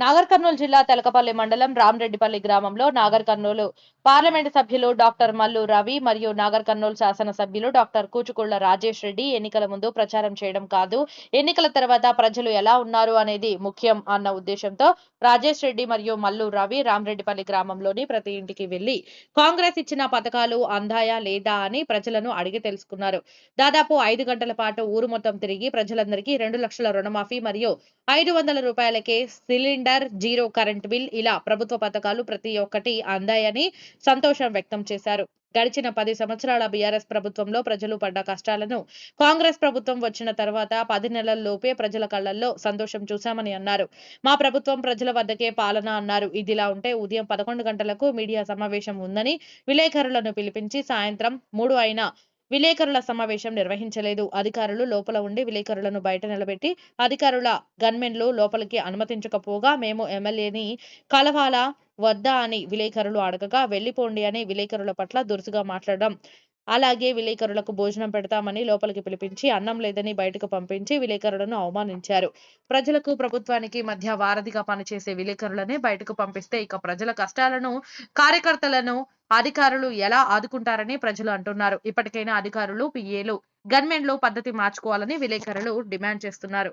నాగర్ కర్నూలు జిల్లా తెలకపల్లి మండలం రామరెడ్డిపల్లి గ్రామంలో నాగర్ కర్నూలు పార్లమెంటు సభ్యులు డాక్టర్ మల్లు రవి మరియు నాగర్ కర్నూలు శాసన సభ్యులు డాక్టర్ కూచుకుళ్ళ రాజేష్ రెడ్డి ఎన్నికల ముందు ప్రచారం చేయడం కాదు. ఎన్నికల తర్వాత ప్రజలు ఎలా ఉన్నారు అనేది ముఖ్యం అన్న ఉద్దేశంతో రాజేష్ రెడ్డి మరియు మల్లు రవి రామరెడ్డిపల్లి గ్రామంలోని ప్రతి ఇంటికి వెళ్ళి కాంగ్రెస్ ఇచ్చిన పథకాలు అందాయా లేదా అని ప్రజలను అడిగి తెలుసుకున్నారు. దాదాపు ఐదు గంటల పాటు ఊరు మొత్తం తిరిగి ప్రజలందరికీ రెండు లక్షల రుణమాఫీ మరియు ఐదు వందల రూపాయలకే సిలిండర్ జీరో కరెంట్ బిల్ ఇలా ప్రభుత్వ పథకాలు ప్రతి ఒక్కటి అందాయని సంతోషం వ్యక్తం చేశారు. గడిచిన పది సంవత్సరాల బీఆర్ఎస్ ప్రభుత్వంలో ప్రజలు పడ్డ కష్టాలను కాంగ్రెస్ ప్రభుత్వం వచ్చిన తర్వాత పది నెలల్లోపే ప్రజల కళ్ళల్లో సంతోషం చూశామని అన్నారు. మా ప్రభుత్వం ప్రజల వద్దకే పాలన అన్నారు. ఇదిలా ఉంటే ఉదయం పదకొండు గంటలకు మీడియా సమావేశం ఉందని విలేకరులను పిలిపించి సాయంత్రం మూడు అయినా విలేకరుల సమావేశం నిర్వహించలేదు. అధికారులు లోపల ఉండి విలేకరులను బయట నిలబెట్టి అధికారుల గన్మెన్లు లోపలికి అనుమతించకపోగా మేము ఎమ్మెల్యేని కలవాలా వద్దా అని విలేకరులు అడగగా వెళ్ళిపోండి అని విలేకరుల పట్ల దురుసుగా మాట్లాడడం. అలాగే విలేకరులకు భోజనం పెడతామని లోపలికి పిలిపించి అన్నం లేదని బయటకు పంపించి విలేకరులను అవమానించారు. ప్రజలకు ప్రభుత్వానికి మధ్య వారధిగా పనిచేసే విలేకరులనే బయటకు పంపిస్తే ఇక ప్రజల కష్టాలను కార్యకర్తలను అధికారులు ఎలా ఆదుకుంటారని ప్రజలు అంటున్నారు. ఇప్పటికైనా అధికారులు పిఏలు గన్మెన్లు పద్ధతి మార్చుకోవాలని విలేకరులు డిమాండ్ చేస్తున్నారు.